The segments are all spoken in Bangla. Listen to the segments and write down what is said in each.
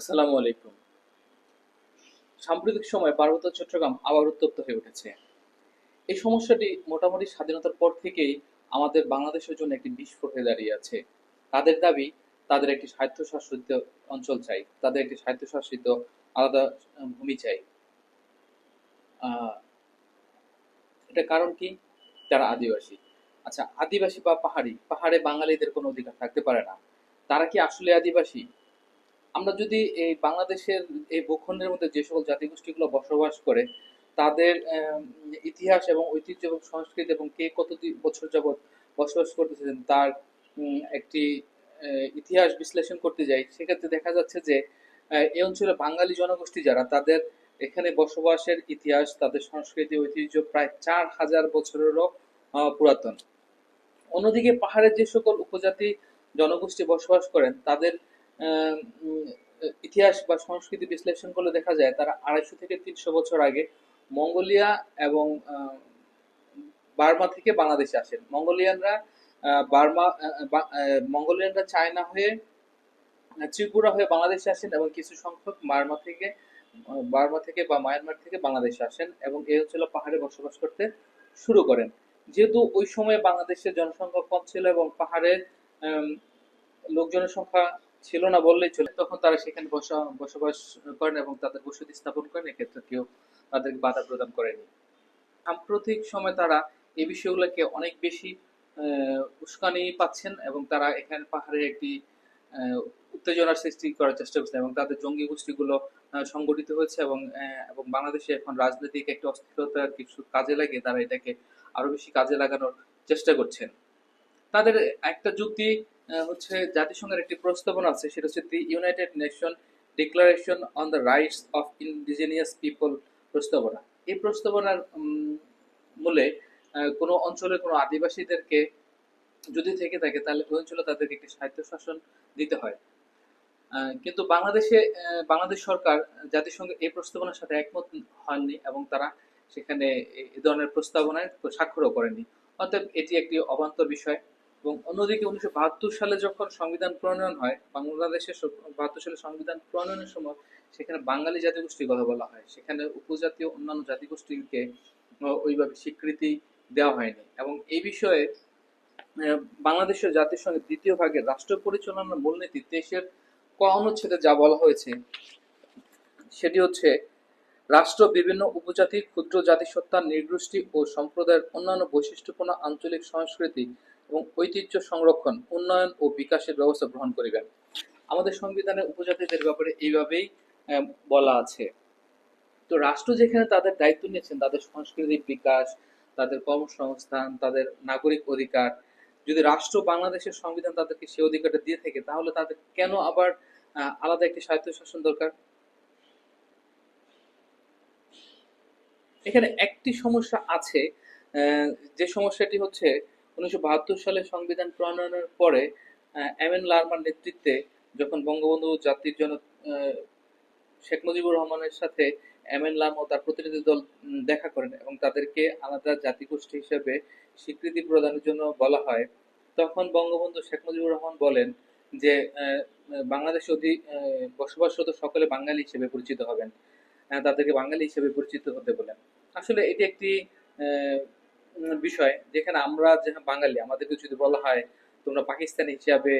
আসসালামু আলাইকুম। সাম্প্রতিক সময়ে পার্বত্য চট্টগ্রাম আবার উত্তপ্ত হয়ে উঠেছে। এই সমস্যাটি মোটামুটি স্বাধীনতার পর থেকেই আমাদের বাংলাদেশের জন্য একটি বিস্ফোট হয়ে দাঁড়িয়ে আছে। তাদের দাবি, তাদের একটি স্বায়ত্তশাসিত অঞ্চল চাই, তাদের একটি স্বায়ত্তশাসিত আলাদা ভূমি চাই। এটা কারণ কি? তারা আদিবাসী। আচ্ছা আদিবাসী বা পাহাড়ি, পাহাড়ে বাঙালিদের কোনো অধিকার থাকতে পারে না। তারা কি আসলে আদিবাসী? আমরা যদি এই বাংলাদেশের এই ভূখণ্ডের মধ্যে যে সকল জাতিগোষ্ঠীগুলো বসবাস করে, তাদের ইতিহাস এবং ঐতিহ্য এবং সংস্কৃতি এবং কে কত বছর যাবৎ বসবাস করতেছেন, তার একটি ইতিহাস বিশ্লেষণ করতে যাই, সেক্ষেত্রে দেখা যাচ্ছে যে এই অঞ্চলে বাঙালি জনগোষ্ঠী যারা, তাদের এখানে বসবাসের ইতিহাস, তাদের সংস্কৃতি, ঐতিহ্য প্রায় চার হাজার বছরেরও পুরাতন। অন্যদিকে পাহাড়ের যে সকল উপজাতি জনগোষ্ঠী বসবাস করেন, তাদের ইতিহাস বা সংস্কৃতি বিশ্লেষণ করলে দেখা যায় তারা আড়াইশো থেকে তিনশো বছর আগে মঙ্গোলিয়া এবং বার্মা থেকে বাংলাদেশে আসেন। মঙ্গোলিয়ানরা বার্মা মঙ্গোলিয়ানরা চায়না হয়ে, ত্রিপুরা হয়ে বাংলাদেশে আসেন এবং কিছু সংখ্যক বার্মা থেকে বার্মা থেকে বা মায়ানমার থেকে বাংলাদেশে আসেন এবং এই অঞ্চলে পাহাড়ে বসবাস করতে শুরু করেন। যেহেতু ওই সময়ে বাংলাদেশের জনসংখ্যা কম ছিল এবং পাহাড়ে লোকজনের সংখ্যা ছিল না বললেই চলে। তখন তারা সেখানে বসা- বসবাস করেন এবং তাদের বসতি স্থাপন করেন। এক্ষেত্রে কেউ তাদেরকে বাধা প্রদান করেনি। সাম্প্রতিক সময় তারা এই বিষয়গুলোকে অনেক বেশি উস্কানি পাচ্ছেন এবং তারা এখানে পাহাড়ে একটি উত্তেজনার সৃষ্টি করার চেষ্টা করছে এবং তাদের জঙ্গি গোষ্ঠীগুলো সংগঠিত হয়েছে এবং এবং বাংলাদেশে এখন রাজনৈতিক একটি অস্থিরতার কিছু কাজে লাগিয়ে তারা এটাকে আরও বেশি কাজে লাগানোর চেষ্টা করছেন। তাদের একটা যুক্তি হচ্ছে জাতিসংঘের একটি প্রস্তাবনা আছে, সেটা হচ্ছে the United Nation declaration on the rights of indigenous people প্রস্তাবনা। এই প্রস্তাবনার মূলে কোনো অঞ্চলের কোনো আদিবাসীদেরকে যদি থেকে থাকে, তাহলে ওই অঞ্চলে তাদেরকে একটি স্বায়ত্তশাসন দিতে হয়। কিন্তু বাংলাদেশে বাংলাদেশ সরকার জাতিসংঘের এই প্রস্তাবনার সাথে একমত হয়নি এবং তারা সেখানে এ ধরনের প্রস্তাবনায় স্বাক্ষরও করেনি। অতএব এটি একটি অবান্তর বিষয়। এবং অন্যদিকে উনিশশো বাহাত্তর সালে যখন সংবিধান প্রণয়ন হয়, বাংলাদেশের বাহাত্তর সালে সংবিধান প্রণয়নের সময় সেখানে বাঙালি জাতিগোষ্ঠীর কথা বলা হয়। সেখানে উপজাতীয় অন্যান্য জাতিগোষ্ঠীকে ওইভাবে স্বীকৃতি দেওয়া হয়নি এবং এই বিষয়ে বাংলাদেশের জাতিসংঘের দ্বিতীয় ভাগে রাষ্ট্র পরিচালনার মূলনীতি দেশের ক অনুচ্ছেদে যা বলা হয়েছে, সেটি হচ্ছে রাষ্ট্র বিভিন্ন উপজাতি, ক্ষুদ্র জাতিসত্তা নৃগোষ্ঠী ও সম্প্রদায়ের অন্যান্য বৈশিষ্ট্যপূর্ণ আঞ্চলিক সংস্কৃতি এবং ঐতিহ্য সংরক্ষণ, উন্নয়ন ও বিকাশের ব্যবস্থা গ্রহণ করিবেন। আমাদের সংবিধানে উপজাতিদের ব্যাপারে এইভাবেই বলা আছে। তো রাষ্ট্র যেখানে তাদের দায়িত্ব নিয়েছেন, তাদের সাংস্কৃতিক বিকাশ, তাদের কর্মসংস্থান, তাদের নাগরিক অধিকার, যদি রাষ্ট্র বাংলাদেশের সংবিধান তাদেরকে সে অধিকারটা দিয়ে থাকে, তাহলে তাদের কেন আবার আলাদা একটি স্বায়ত্তশাসন দরকার? এখানে একটি সমস্যা আছে যে সমস্যাটি হচ্ছে উনিশশো বাহাত্তর সালে সংবিধান প্রণয়নের পরে এম এন লারমার নেতৃত্বে যখন বঙ্গবন্ধু জাতির জন আহ, শেখ মুজিবুর রহমানের সাথে এম এন লাম ও তার প্রতিনিধি দল দেখা করেন এবং তাদেরকে আলাদা জাতিগোষ্ঠী হিসেবে স্বীকৃতি প্রদানের জন্য বলা হয় তখন বঙ্গবন্ধু শেখ মুজিবুর রহমান বলেন যে বাংলাদেশ অধি বসবাসরত সকলে বাঙালি হিসেবে পরিচিত হবেন। তাদেরকে বাঙালি হিসেবে পরিচিত হতে বলেন। আসলে এটি একটি বিষয়, যেখানে আমরা যে বাঙালি, আমাদেরকে যদি বলা হয় তোমরা পাকিস্তানি হিসাবে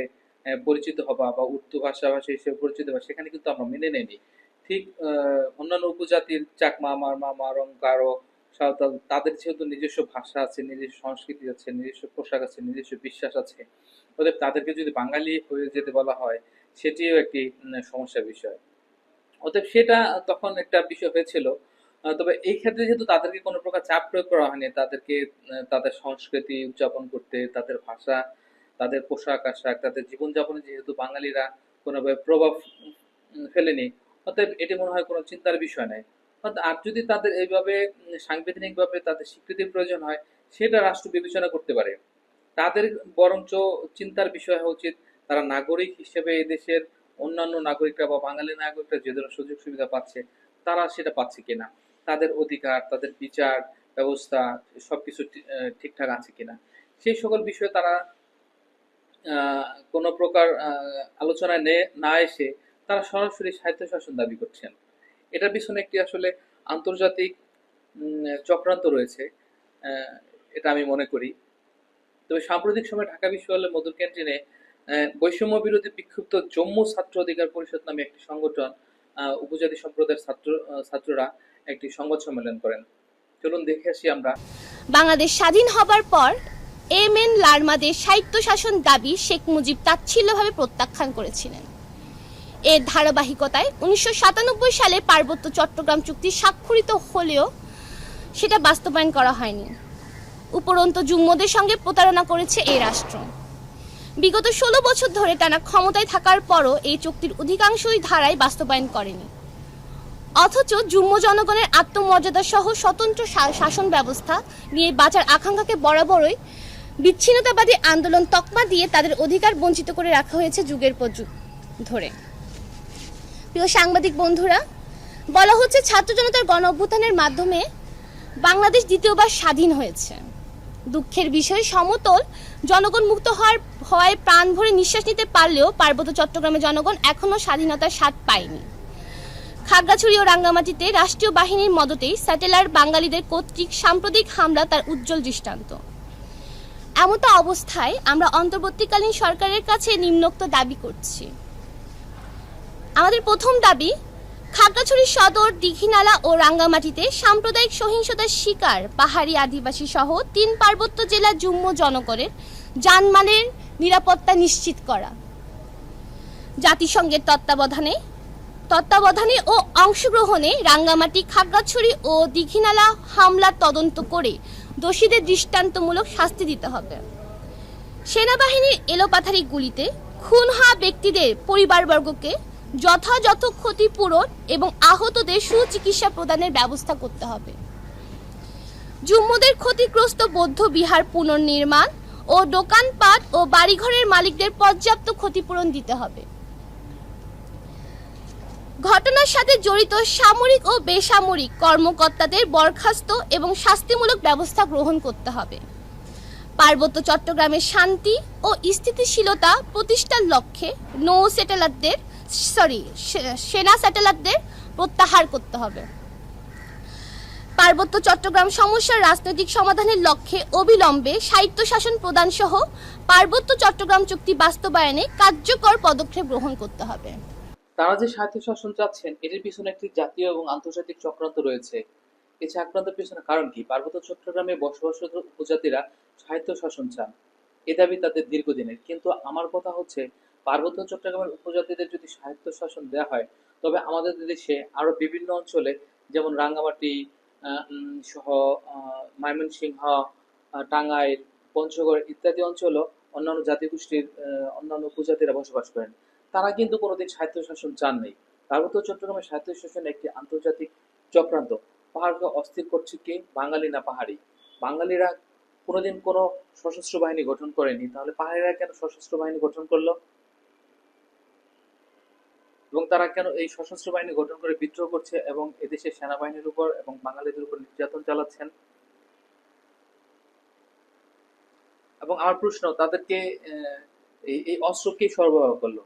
পরিচিত হবা বা উর্দু ভাষাভাষী হিসেবে পরিচিত হবা, সেখানে কিন্তু আমরা মেনে নেইনি। ঠিক অন্যান্য উপজাতির চাকমা, মারমা, মারং, গারো, সাঁওতাল, তাদের যেহেতু নিজস্ব ভাষা আছে, নিজস্ব সংস্কৃতি আছে, নিজস্ব পোশাক আছে, নিজস্ব বিশ্বাস আছে, অতএব তাদেরকে যদি বাঙালি হয়ে যেতে বলা হয়, সেটিও একটি সমস্যার বিষয়। অতএব সেটা তখন একটা বিষয় হয়েছিল। তবে এই ক্ষেত্রে যেহেতু তাদেরকে কোনো প্রকার চাপ প্রয়োগ করা হয়নি, তাদেরকে তাদের সংস্কৃতি উদযাপন করতে, তাদের ভাষা, তাদের পোশাক, আশাক, তাদের জীবনযাপনে যেহেতু বাঙালিরা কোনোভাবে প্রভাব ফেলেনি, অতএব এটি মনে হয় কোনো চিন্তার বিষয় নয়। আর যদি তাদের এইভাবে সাংবিধানিকভাবে তাদের স্বীকৃতির প্রয়োজন হয়, সেটা রাষ্ট্র বিবেচনা করতে পারে। তাদের বরঞ্চ চিন্তার বিষয় হওয়া উচিত, তারা নাগরিক হিসেবে এই দেশের অন্যান্য নাগরিকরা বা বাঙালি নাগরিকরা যে ধরনের সুযোগ সুবিধা পাচ্ছে, তারা সেটা পাচ্ছে কিনা। তাদের অধিকার, তাদের বিচার ব্যবস্থা, সবকিছু ঠিকঠাক আছে কিনা। সেই সকল বিষয়ে তারা কোনো প্রকার আলোচনায় নে- এসে তারা সরাসরি সাহিত্য শাসন দাবি করছেন। এটার পিছনে একটি আসলে আন্তর্জাতিক চক্রান্ত রয়েছে এটা আমি মনে করি। তবে সাম্প্রতিক সময়ে ঢাকা বিশ্ববিদ্যালয়ের মধুর ক্যান্টিনে বৈষম্য বিরোধী বিক্ষুব্ধ জম্মু ছাত্র অধিকার পরিষদ নামে একটি সংগঠন উপজাতি সম্প্রদায়ের ছাত্র ছাত্ররা একটি সংবাদ সম্মেলন করেন। চলুন দেখে আসি আমরা। বাংলাদেশ স্বাধীন হবার পর এম এন লার্মাদের স্বায়ত্তশাসন দাবি শেখ মুজিব তাচ্ছিল্যভাবে প্রত্যাখ্যান করেছিলেন। এর ধারাবাহিকতায় উনিশশো সাতানব্বই সালে পার্বত্য চট্টগ্রাম চুক্তি স্বাক্ষরিত হলেও সেটা বাস্তবায়ন করা হয়নি। উপরন্ত যুগ্মদের সঙ্গে প্রতারণা করেছে এই রাষ্ট্র। বিগত ষোলো বছর ধরে টানা ক্ষমতায় থাকার পরও এই চুক্তির অধিকাংশই ধারায় বাস্তবায়ন করেনি। অথচ যুম্ম জনগণের আত্মমর্যাদা সহ স্বতন্ত্র শাসন ব্যবস্থা নিয়ে বাঁচার আকাঙ্ক্ষাকে বরাবরই বিচ্ছিন্নতাবাদী আন্দোলন তকমা দিয়ে তাদের অধিকার বঞ্চিত করে রাখা হয়েছে যুগের পর যুগ ধরে। প্রিয় সাংবাদিক বন্ধুরা, বলা হচ্ছে ছাত্র জনতার গণ অভ্যুত্থানের মাধ্যমে বাংলাদেশ দ্বিতীয়বার স্বাধীন হয়েছে। দুঃখের বিষয়, সমতল জনগণ মুক্ত হওয়ার ভয় প্রাণ ভরে নিঃশ্বাস নিতে পারলেও পার্বত্য চট্টগ্রামের জনগণ এখনও স্বাধীনতার স্বাদ পায়নি। খাগড়াছড়ি ও রাঙ্গামাটিতে রাষ্ট্রীয় বাহিনীর মদতেই স্যাটেলার বাঙালিদের কর্তৃক সাম্প্রতিক হামলা তার উজ্জ্বল দৃষ্টান্ত। এমতো অবস্থায় আমরা অন্তর্বর্তীকালীন সরকারের কাছে নিম্নোক্ত দাবি করছি। আমাদের প্রথম দাবি, খাগড়াছড়ি সদর, দীঘিনালা ও রাঙ্গামাটিতে সাম্প্রদায়িক সহিংসতার শিকার পাহাড়ি আদিবাসী সহ তিন পার্বত্য জেলা যুগ্ম জনগণের জানমালের নিরাপত্তা নিশ্চিত করা। জাতিসংঘের তত্ত্বাবধানে তত্ত্বাবধানে ও অংশগ্রহণে রাঙ্গামাটি, খাগড়াছড়ি ও দীঘিনালা হামলার তদন্ত করে দোষীদের দৃষ্টান্তমূলক শাস্তি দিতে হবে। সেনাবাহিনীর এলোপাথারি গুলিতে খুন হওয়া ব্যক্তিদের পরিবারবর্গকে যথাযথ ক্ষতিপূরণ এবং আহতদের সুচিকিৎসা প্রদানের ব্যবস্থা করতে হবে। জুম্মদের ক্ষতিগ্রস্ত বৌদ্ধ বিহার পুনর্নির্মাণ ও দোকানপাট ও বাড়িঘরের মালিকদের পর্যাপ্ত ক্ষতিপূরণ দিতে হবে। ঘটনার সাথে জড়িত সামরিক ও বেসামরিক কর্মকর্তাদের বরখাস্ত এবং শাস্তিমূলক ব্যবস্থা গ্রহণ করতে হবে। পার্বত্য চট্টগ্রামের শান্তি ও স্থিতিশীলতা প্রতিষ্ঠার লক্ষ্যে নৌ স্যাটেলাইটদের সরি সেনা স্যাটেলাইটদের প্রত্যাহার করতে হবে। পার্বত্য চট্টগ্রাম সমস্যার রাজনৈতিক সমাধানের লক্ষ্যে অবিলম্বে স্বায়ত্তশাসন প্রদান সহ পার্বত্য চট্টগ্রাম চুক্তি বাস্তবায়নে কার্যকর পদক্ষেপ গ্রহণ করতে হবে। তারা যে স্বায়ত্তশাসন চাচ্ছেন, এটির পিছনে একটি জাতীয় এবং আন্তর্জাতিক চক্রান্ত রয়েছে। এই চক্রান্তের পিছনে কারণ কি? পার্বত্য চট্টগ্রামে বসবাসরত উপজাতিরা স্বায়ত্তশাসন চান। এ দাবি তাদের দীর্ঘদিনের। কিন্তু আমার কথা হচ্ছে, পার্বত্য চট্টগ্রামের উপজাতিদের যদি স্বায়ত্তশাসন দেওয়া হয়, তবে আমাদের দেশে আরও বিভিন্ন অঞ্চলে, যেমন রাঙ্গামাটি সহ ময়মনসিংহ টাঙ্গাইল, পঞ্চগড় ইত্যাদি অঞ্চলও অন্যান্য জাতিগোষ্ঠীর অন্যান্য উপজাতিরা বসবাস করেন। তারা কিন্তু কোনোদিন স্বায়ত্তশাসন চান নাই পার্বত্য চট্টগ্রামের স্বায়ত্তশাসন একটি আন্তর্জাতিক চক্রান্ত। পাহাড়কে অস্থির করছে কে? বাঙালি না পাহাড়ি? বাঙালিরা কোনোদিন কোনো সশস্ত্র বাহিনী গঠন করেনি। তাহলে পাহাড়িরা কেন সশস্ত্র বাহিনী গঠন করল? এবং তারা কেন এই সশস্ত্র বাহিনী গঠন করে বিদ্রোহ করছে এবং এদেশের সেনাবাহিনীর উপর এবং বাঙালিদের উপর নির্যাতন চালাচ্ছেন? এবং আমার প্রশ্ন, তাদেরকে এই অস্ত্র কে সরবরাহ করল?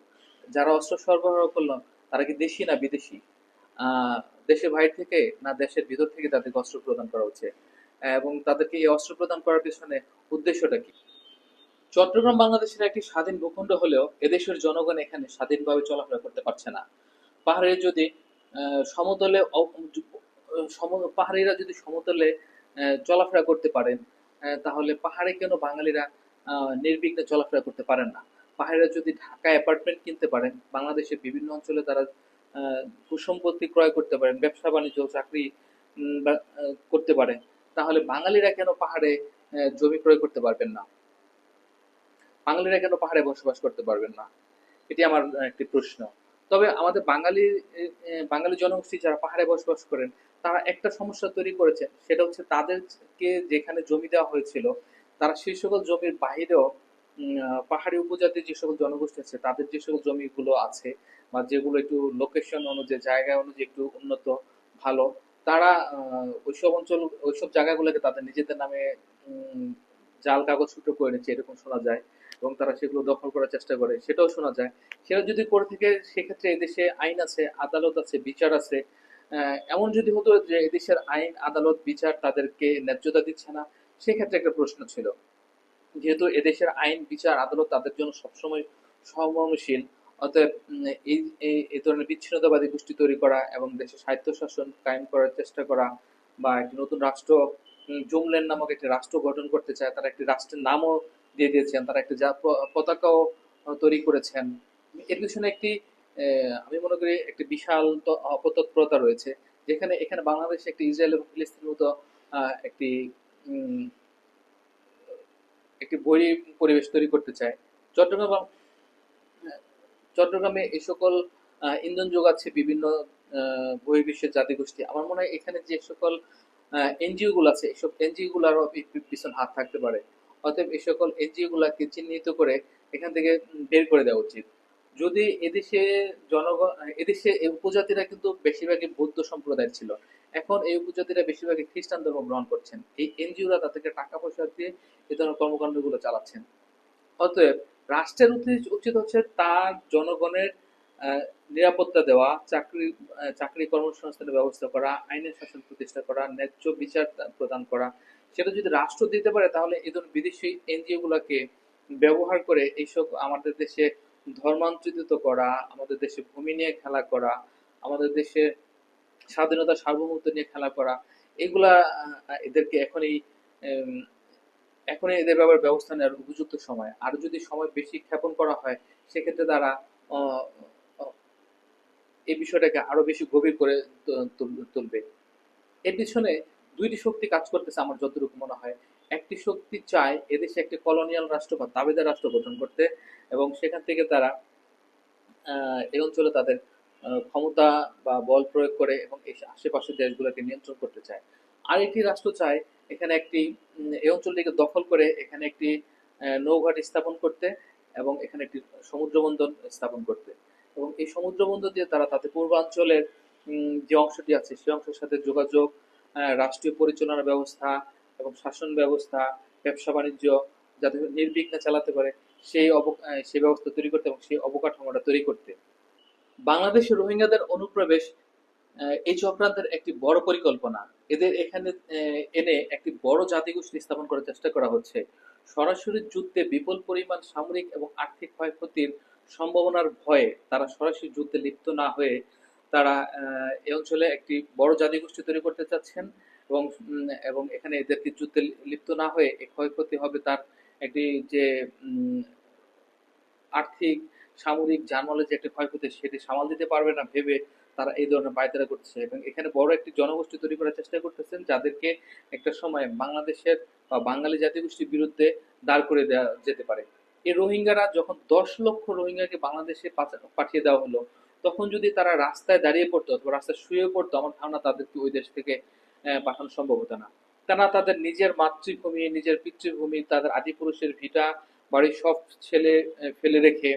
যারা অস্ত্র সরবরাহ করল, তারা কি দেশি না বিদেশি? দেশের বাইরে থেকে না দেশের ভিতর থেকে তাদেরকে অস্ত্র প্রদান করা হচ্ছে? এবং তাদেরকে এই অস্ত্র প্রদান করার পিছনে উদ্দেশ্যটা কি? চট্টগ্রাম বাংলাদেশের একটি স্বাধীন ভূখণ্ড হলেও এদেশের জনগণ এখানে স্বাধীনভাবে চলাফেরা করতে পারছে না। পাহাড়ে যদি সমতলে পাহাড়িরা যদি সমতলে চলাফেরা করতে পারেন তাহলে পাহাড়ে কেন বাঙালিরা নির্বিঘ্নে চলাফেরা করতে পারেন না? পাহাড়িরা যদি ঢাকায় অ্যাপার্টমেন্ট কিনতে পারেন, বাংলাদেশের বিভিন্ন অঞ্চলে তারা ভূসম্পত্তি ক্রয় করতে পারেন, ব্যবসা বাণিজ্য, চাকরি করতে পারেন, তাহলে বাঙালিরা কেন পাহাড়ে জমি ক্রয় করতে পারবেন না? বাঙালিরা কেন পাহাড়ে বসবাস করতে পারবেন না? এটি আমার একটি প্রশ্ন। তবে আমাদের বাঙালি বাঙালি জনগোষ্ঠী যারা পাহাড়ে বসবাস করেন, তারা একটা সমস্যা তৈরি করেছে, সেটা হচ্ছে তাদেরকে যেখানে জমি দেওয়া হয়েছিল, তারা সেই সকল জমির বাহিরেও পাহাড়ি উপজাতির যে সকল জনগোষ্ঠী আছে, তাদের যে সকল জমিগুলো আছে বা যেগুলো একটু লোকেশন অনুযায়ী, জায়গা অনুযায়ী একটু উন্নত, ভালো, তারা ওইসব অঞ্চল, ওইসব জায়গাগুলোকে তাদের নিজেদের নামে জাল কাগজ সূত্র করে নিচ্ছে, এরকম শোনা যায় এবং তারা সেগুলো দখল করার চেষ্টা করে, সেটাও শোনা যায়। সেটা যদি করে থেকে, সেক্ষেত্রে এদেশে আইন আছে, আদালত আছে, বিচার আছে। এমন যদি হতো যে এদেশের আইন, আদালত, বিচার তাদেরকে ন্যায্যতা দিচ্ছে না, সেক্ষেত্রে একটা প্রশ্ন ছিল। যেহেতু এদেশের আইন বিচার আদালত তাদের জন্য সবসময় সহমর্মশীল অতএব এই এই- ধরনের বিচ্ছিন্নতাবাদী গোষ্ঠী তৈরি করা এবং দেশে স্বায়ত্তশাসন কায়েম করার চেষ্টা করা বা একটি নতুন রাষ্ট্র উম, জুমল্যান্ড নামক একটি রাষ্ট্র গঠন করতে চায় তারা একটি রাষ্ট্রের নামও দিয়ে দিয়েছেন তারা একটি প- পতাকাও তৈরি করেছেন। এর পিছনে একটি আমি মনে করি একটি বিশাল অপতৎপরতা রয়েছে যেখানে এখানে বাংলাদেশে একটি ইসরায়েল এবং ফিলিস্তিনের মতো একটি একটি বই পরিবেশ তৈরি করতে চায়। চট্টগ্রাম, চট্টগ্রামে এই সকল ইন্ধন যোগাচ্ছে বিভিন্ন বহির্বিশ্বের জাতিগোষ্ঠী। আমার মনে হয় এখানে যে সকল এনজিও গুলো আছে এইসব এনজিও গুলারও পিছন হাত থাকতে পারে। অতএব এই সকল এনজিও গুলাকে চিহ্নিত করে এখান থেকে বের করে দেওয়া উচিত। যদি এদেশে জনগণ এদেশে উপজাতিরা কিন্তু বেশিরভাগই বৌদ্ধ সম্প্রদায়ের ছিল। এখন এই উপজাতিরা বেশিরভাগই খ্রিস্টান ধর্ম গ্রহণ করছেন। এই এনজিওরা তাদেরকে টাকা পয়সা দিয়ে এই ধরনের কর্মকাণ্ডগুলো চালাচ্ছেন। অতএব রাষ্ট্রের উচিত উচিত হচ্ছে তার জনগণের নিরাপত্তা দেওয়া, চাকরি চাকরি কর্মসংস্থানের ব্যবস্থা করা, আইনের শাসন প্রতিষ্ঠা করা, ন্যায্য বিচার প্রদান করা। সেটা যদি রাষ্ট্র দিতে পারে তাহলে এই ধরনের বিদেশি এনজিও গুলাকে ব্যবহার করে এইসব আমাদের দেশে ধর্মান্তরিত করা, আমাদের দেশে ভূমি নিয়ে খেলা করা, আমাদের দেশে স্বাধীনতা সার্বভৌমত্ব নিয়ে খেলা করা, এগুলা এদেরকে এখনই এখনই এদের ব্যাপারে ব্যবস্থা নেওয়ার উপযুক্ত সময়। আর যদি সময় বেশি ক্ষেপণ করা হয়, সেক্ষেত্রে তারা এই বিষয়টাকে আরও বেশি গভীর করে তুলবে। এর পিছনে দুইটি শক্তি কাজ করতেছে আমার যতটুকু মনে হয়। একটি শক্তি চায় এদেশে একটি কলোনিয়াল রাষ্ট্র বা দাবিদার রাষ্ট্র গঠন করতে এবং সেখান থেকে তারা এই অঞ্চলে তাদের ক্ষমতা বা বল প্রয়োগ করে এবং আশেপাশের দেশগুলোকে নিয়ন্ত্রণ করতে চায়। আর একটি রাষ্ট্র চায় এখানে একটি এই অঞ্চলটিকে দখল করে এখানে একটি নৌঘাট স্থাপন করতে এবং এখানে একটি সমুদ্র বন্দর স্থাপন করতে। এবং এই সমুদ্র বন্দর দিয়ে তারা তাদের পূর্বাঞ্চলের যে অংশটি আছে সেই অংশের সাথে যোগাযোগ রাষ্ট্রীয় পরিচালনা ব্যবস্থা এবং শাসন ব্যবস্থা, ব্যবসা বাণিজ্য যাতে নির্বিঘ্নে চালাতে পারে, সেই অব সেই ব্যবস্থা তৈরি করতে এবং সেই অবকাঠামোটা তৈরি করতে। বাংলাদেশে রোহিঙ্গাদের অনুপ্রবেশ এই চক্রান্তের একটি বড় পরিকল্পনা। এদের এখানে এনে একটি বড় জাতিগোষ্ঠী স্থাপন করার চেষ্টা করা হচ্ছে। সরাসরি যুদ্ধে বিপুল পরিমাণ সামরিক এবং আর্থিক ক্ষয়ক্ষতির সম্ভাবনার ভয়ে তারা সরাসরি যুদ্ধে লিপ্ত না হয়ে তারা এই অঞ্চলে একটি বড় জাতিগোষ্ঠী তৈরি করতে চাচ্ছেন এবং এবং এখানে এদেরকে যুদ্ধে লিপ্ত না হয়ে ক্ষয়ক্ষতি হবে তার একটি যে আর্থিক সামরিক জানমালের যে একটা ক্ষয়ক্ষতি সেটি সামাল দিতে পারবে না ভেবে তারা এই ধরনের পায়তারা করছে এবং এখানে বড় একটি জনগোষ্ঠী তৈরি করার চেষ্টা করতেছেন, যাদেরকে একটা সময় বাংলাদেশের বা বাঙালি জাতিগোষ্ঠীর বিরুদ্ধে দাঁড় করে দেওয়া যেতে পারে। এই রোহিঙ্গারা যখন দশ লক্ষ রোহিঙ্গাকে বাংলাদেশে পাঠিয়ে দেওয়া হলো, তখন যদি তারা রাস্তায় দাঁড়িয়ে পড়তো অথবা রাস্তায় শুয়ে পড়তো, আমার ধারণা তাদেরকে ওই দেশ থেকে পাঠানো সম্ভব হতো না। তারা তাদের নিজের মাতৃভূমি, নিজের পিতৃভূমি, তাদের আদিপুরুষের ভিটা, বাড়ির সব ছেলে ফেলে রেখে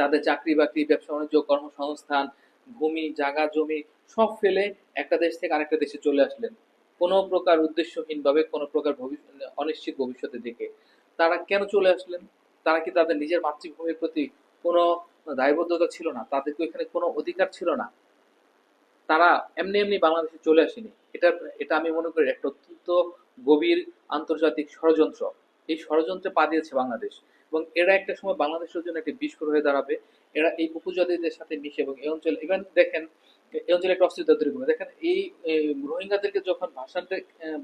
তাদের চাকরি বাকরি, ব্যবসা, বাণিজ্য, কর্মসংস্থান, ভূমি জাগা জমি সব ফেলে একটা দেশ থেকে আরেকটা দেশে চলে আসলেন। কোনো প্রকার উদ্দেশ্যহীনভাবে, কোনো প্রকার অনিশ্চিত ভবিষ্যতের দিকে। তারা কেন চলে আসলেন? তারা কি তাদের নিজের মাতৃভূমির প্রতি কোনো দায়বদ্ধতা ছিল না? তাদের কি এখানে কোনো অধিকার ছিল না? তারা এমনি এমনি বাংলাদেশে চলে আসেনি। এটা এটা আমি মনে করি একটা অত্যন্ত গভীর আন্তর্জাতিক ষড়যন্ত্র। এই ষড়যন্ত্রে পা দিয়েছে বাংলাদেশ। এবং এরা একটা সময় বাংলাদেশের জন্য একটি বিস্ফোর হয়ে দাঁড়াবে। এরা এই উপজাতিদের সাথে মিশে এবং এই অঞ্চলে ইভেন দেখেন, এই অঞ্চলে একটা অস্তিত্ব তৈরি করবে দেখেন, এই রোহিঙ্গাদেরকে যখন ভাষান্তে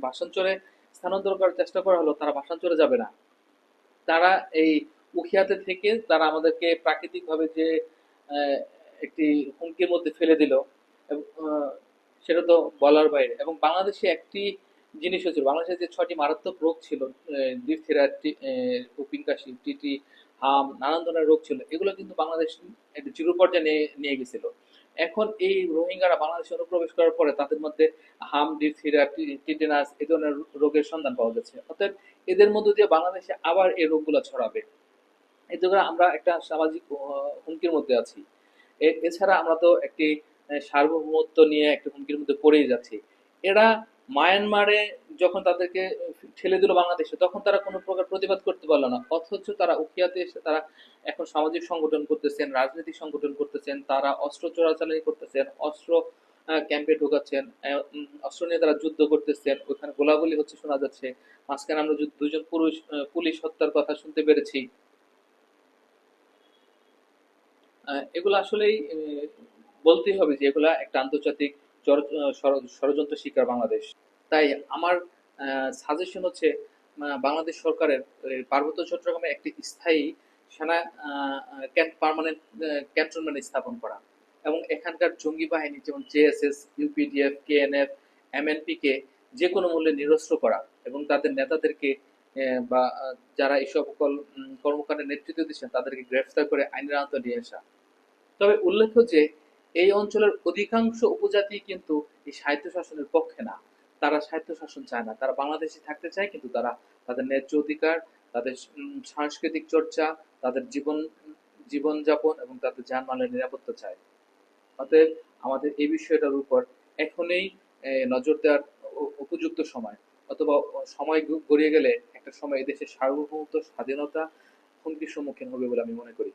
ভাষাঞ্চলে স্থানান্তর করার চেষ্টা করা হলো, তারা ভাষাঞ্চলে যাবে না। তারা এই উখিয়াতে থেকে তারা আমাদেরকে প্রাকৃতিকভাবে যে একটি হুমকির মধ্যে ফেলে দিল সেটা তো বলার বাইরে। এবং বাংলাদেশে একটি জিনিস হয়েছিল। বাংলাদেশে যে ছয়টি মারাত্মক রোগ ছিল ডিপথেরা উপিং কাশি টিটি, হাম, নানান ধরনের রোগ ছিল, এগুলো কিন্তু বাংলাদেশ একটা জিরো পর্যায়ে নিয়ে নিয়ে গেছিল। এখন এই রোহিঙ্গারা বাংলাদেশে অনুপ্রবেশ করার পরে তাদের মধ্যে হাম, ডিপথেরা টিটেনাস এই ধরনের রোগের সন্ধান পাওয়া যাচ্ছে অর্থাৎ এদের মধ্য দিয়ে বাংলাদেশে আবার এই রোগগুলো ছড়াবে। এতে করে আমরা একটা সামাজিক হুমকির মধ্যে আছি। এছাড়া আমরা তো একটি সার্বভৌমত্ব নিয়ে একটা হুমকির মধ্যে পড়েই যাচ্ছি। এরা মায়ানমারে যখন তাদেরকে ঠেলে দিল বাংলাদেশে, তখন তারা কোনো প্রকার প্রতিবাদ করতে পারল না। অথচ তারা উকিয়াতে এসে তারা এখন সামাজিক সংগঠন করতেছেন, রাজনৈতিক সংগঠন করতেছেন, তারা অস্ত্র চোরাচালানি করতেছেন, অস্ত্র ক্যাম্পে ঢোকাচ্ছেন অস্ত্র নিয়ে তারা যুদ্ধ করতেছেন। ওখানে গোলাগুলি হচ্ছে শোনা যাচ্ছে। মাঝখানে আমরা দুজন পুরুষ পুলিশ হত্যার কথা শুনতে পেরেছি। এগুলো আসলেই বলতেই হবে যে এগুলা একটা আন্তর্জাতিক ষড়যন্ত্র শিকার বাংলাদেশ। তাই আমার সাজেশন হচ্ছে বাংলাদেশ সরকারের পার্বত্য চট্টগ্রামে একটি স্থায়ী সেনা পার্মানেন্ট ক্যান্টনমেন্ট স্থাপন করা এবং এখানকার জঙ্গি বাহিনী যেমন জেএসএস ইউপিডিএফ কেএনএফ এমএনপি কে যে কোনো মূল্যে নিরস্ত্র করা এবং তাদের নেতাদেরকে বা যারা এই সকল উম, কর্মকাণ্ডের নেতৃত্ব দিচ্ছেন তাদেরকে গ্রেফতার করে আইনের আওতায় নিয়ে আসা। তবে উল্লেখ্য যে এই অঞ্চলের অধিকাংশ উপজাতি কিন্তু এই সাহিত্য শাসনের পক্ষে না। তারা সাহিত্য শাসন চায় না। তারা বাংলাদেশে থাকতে চায়, কিন্তু তারা তাদের ন্যায্য অধিকার, তাদের সাংস্কৃতিক চর্চা, তাদের জীবন, জীবনযাপন এবং তাদের যানমালের নিরাপত্তা চায়। অতএব আমাদের এই বিষয়টার উপর এখনই নজর দেওয়ার উপযুক্ত সময়। অথবা সময় গড়িয়ে গেলে একটা সময় এদেশের সার্বভৌমত্ব, স্বাধীনতা হুমকির সম্মুখীন হবে বলে আমি মনে করি।